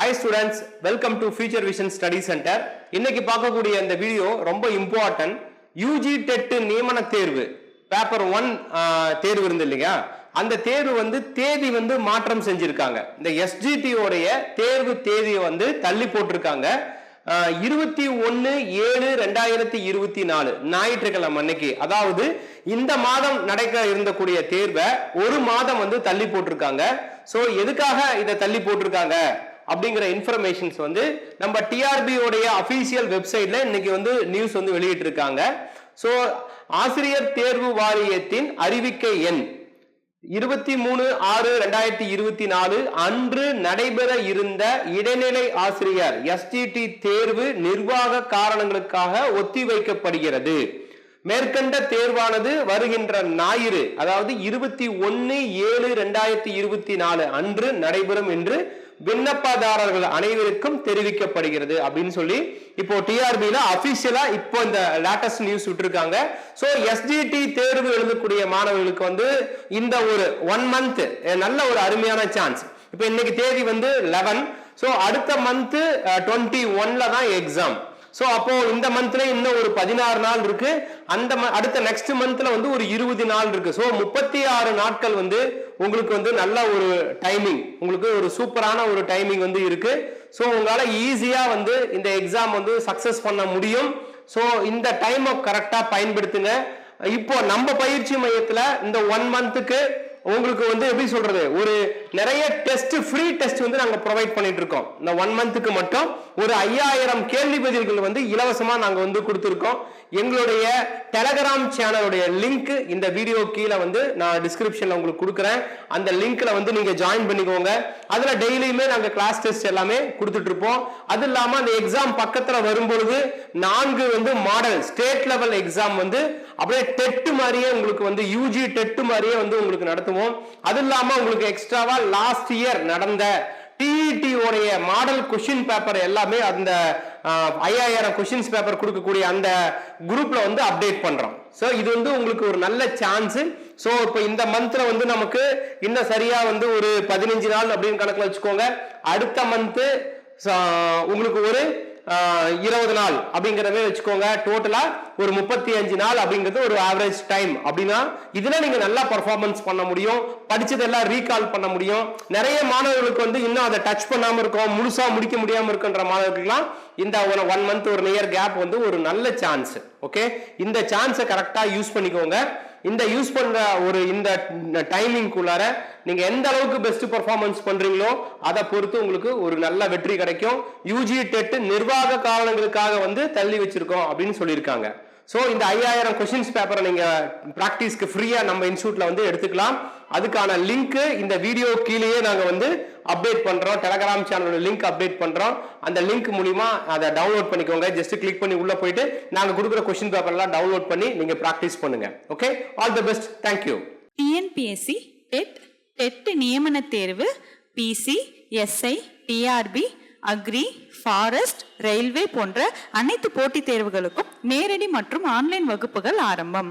Hi students welcome to future vision study centre இன்னைக்கு பார்க்கக்கூடிய இந்த வீடியோ ரொம்ப இம்பார்ட்டன்ட் யூஜி டெட் நியமன தேர்வு. பேப்பர் ஒன் தேர்வு இருந்து இல்லையா? அந்த தேர்வு வந்து தேதி வந்து மாற்றம் செஞ்சிருக்காங்க. இந்த எஸ்ஜிடி உடைய தேர்வு தேதியை வந்து தள்ளி போட்டிருக்காங்க. இருபத்தி ஒன்று ஏழு ரெண்டாயிரத்தி இருபத்தி நாலு. ஞாயிற்றுக்கிழமை அன்னைக்கு. அதாவது இந்த மாதம் நடக்க இருந்தக்கூடிய தேர்வை ஒரு மாதம் வந்து தள்ளி போட்டிருக்காங்க. ஸோ எதுக்காக இதை தள்ளி போட்டிருக்காங்க? அப்படிங்கிற இன்ஃபர்மேஷன்ஸ் வந்து நம்ம டிஆர்பியோடைய அஃபீஷியல் வெப்சைட்ல இன்னைக்கு வந்து நியூஸ் வந்து வெளியிட்டிருக்காங்க. ஸோ ஆசிரியர் தேர்வு வாரியத்தின் அறிவிக்கை எண் இருபத்தி மூணு ஆறு ரெண்டாயிரத்தி இருபத்தி நாலு அன்று நடைபெற இருந்த இடைநிலை ஆசிரியர் எஸ்டிடி தேர்வு நிர்வாக காரணங்களுக்காக ஒத்திவைக்கப்படுகிறது. மேற்கண்ட தேர்வானது வருகின்ற ஞாயிறு அதாவது இருபத்தி ஒன்னு ஏழு ரெண்டாயிரத்தி இருபத்தி நாலு அன்று நடைபெறும் என்று விண்ணப்பதாரர்கள் அனைவருக்கும் தெரிவிக்கப்படுகிறது அப்படின்னு சொல்லி இப்போ டிஆர்பியில அபிஷியலா இப்போ இந்த லேட்டஸ்ட் நியூஸ் விட்டுருக்காங்க. ஸோ எஸ்டிடி தேர்வு எழுதக்கூடிய மாணவர்களுக்கு வந்து இந்த ஒரு ஒன் மந்த் நல்ல ஒரு அருமையான சான்ஸ் இப்போ இன்னைக்கு தேதி வந்து லெவன் ஸோ அடுத்த மந்த் டுவெண்ட்டி ஒன்ல தான் எக்ஸாம் ஸோ அப்போ இந்த மந்த்ல இன்னும் ஒரு பதினாறு நாள் இருக்கு. அந்த அடுத்த நெக்ஸ்ட் மந்த்ல வந்து ஒரு இருபது நாள் இருக்கு. ஸோ முப்பத்தி ஆறு நாட்கள் வந்து உங்களுக்கு வந்து நல்ல ஒரு டைமிங் உங்களுக்கு ஒரு சூப்பரான ஒரு டைமிங் வந்து இருக்கு. ஸோ உங்களால் ஈஸியாக வந்து இந்த எக்ஸாம் வந்து சக்ஸஸ் பண்ண முடியும். ஸோ இந்த டைமை கரெக்டாக பயன்படுத்துங்க. இப்போ நம்ம பயிற்சி மையத்தில் இந்த ஒன் மந்த்துக்கு உங்களுக்கு வந்து எப்படி சொல்றது? ஒரு நிறைய டெஸ்ட் ஃப்ரீ டெஸ்ட் வந்து நாங்க ப்ரொவைட் பண்ணிட்டு இருக்கோம். இந்த ஒன் மந்த்துக்கு மட்டும் ஒரு ஐயாயிரம் கேள்வி பதில்கள் வந்து இலவசமா நாங்க வந்து கொடுத்துருக்கோம். எங்களுடைய டெலகிராம் சேனலுடைய லிங்க் இந்த வீடியோ கீழே வந்து நான் டிஸ்கிரிப்ஷன்ல உங்களுக்கு கொடுக்குறேன். அந்த லிங்க்ல வந்து நீங்க ஜாயின் பண்ணிக்கோங்க. அதுல டெய்லியுமே நாங்க கிளாஸ் டெஸ்ட் எல்லாமே கொடுத்துட்டு இருப்போம். அது இல்லாம அந்த எக்ஸாம் பக்கத்துல வரும்பொழுது நான்கு வந்து மாடல் ஸ்டேட் லெவல் எக்ஸாம் வந்து அப்படியே டெட்டு மாதிரியே உங்களுக்கு வந்து யூஜி டெட் மாதிரியே வந்து உங்களுக்கு பயன்படுத்துவோம் அது இல்லாம உங்களுக்கு எக்ஸ்ட்ராவா லாஸ்ட் இயர் நடந்த டிஇடி உடைய மாடல் கொஷின் பேப்பர் எல்லாமே அந்த ஐயாயிரம் கொஷின்ஸ் பேப்பர் கொடுக்கக்கூடிய அந்த குரூப்ல வந்து அப்டேட் பண்றோம். ஸோ இது வந்து உங்களுக்கு ஒரு நல்ல சான்ஸ் ஸோ இப்போ இந்த மந்த்ல வந்து நமக்கு இன்னும் சரியா வந்து ஒரு பதினஞ்சு நாள் அப்படின்னு கணக்கில் வச்சுக்கோங்க. அடுத்த மந்த்து உங்களுக்கு ஒரு இருபது நாள் அப்படிங்கிறத வச்சுக்கோங்க. டோட்டலா ஒரு முப்பத்தி அஞ்சு நாள் அப்படிங்கிறது ஒரு ஆவரேஜ் டைம் அப்படின்னா இதுல நீங்க நல்லா பர்ஃபார்மன்ஸ் பண்ண முடியும். படிச்சதெல்லாம் ரீகால் பண்ண முடியும். நிறைய மாணவர்களுக்கு வந்து இன்னும் அதை டச் பண்ணாம இருக்கும் முழுசா முடிக்க முடியாம இருக்குன்ற மாணவர்களுக்குலாம் இந்த ஒரு ஒன் மந்த் ஒரு நியர் கேப் வந்து ஒரு நல்ல சான்ஸ் ஓகே இந்த சான்ஸை கரெக்டா யூஸ் பண்ணிக்கோங்க. இந்த யூஸ் பண்ற ஒரு இந்த டைமிங்குள்ளார நீங்க எந்த அளவுக்கு பெஸ்ட் பர்ஃபார்மன்ஸ் பண்றீங்களோ அதை பொறுத்து உங்களுக்கு ஒரு நல்ல வெற்றி கிடைக்கும். யூஜி டெட் நிர்வாக காரணங்களுக்காக வந்து தள்ளி வச்சிருக்கோம் அப்படின்னு சொல்லியிருக்காங்க. ஸோ இந்த ஐயாயிரம் கொஸ்டின்ஸ் பேப்பரை நீங்க ப்ராக்டிஸ்க்கு ஃப்ரீயா நம்ம இன்ஸ்டியூட்ல வந்து எடுத்துக்கலாம். அதுக்கான லிங்க்கு இந்த வீடியோ கீழேயே நாங்கள் வந்து அப்டேட் பண்ணுறோம் டெலகிராம் சேனலோட லிங்க் அப்டேட் பண்ணுறோம் அந்த லிங்க் மூலிமா அதை டவுன்லோட் பண்ணிக்கோங்க. ஜஸ்ட் கிளிக் பண்ணி உள்ளே போயிட்டு நாங்கள் கொடுக்குற கொஸ்டின் பேப்பர்லாம் டவுன்லோட் பண்ணி நீங்கள் ப்ராக்டிஸ் பண்ணுங்கள் okay all the best thank you TNPSC TET TET நியமன தேர்வு PC SI TRB agri forest railway போன்ற அனைத்து போட்டித் தேர்வுகளுக்கும் நேரடி மற்றும் ஆன்லைன் வகுப்புகள் ஆரம்பம்.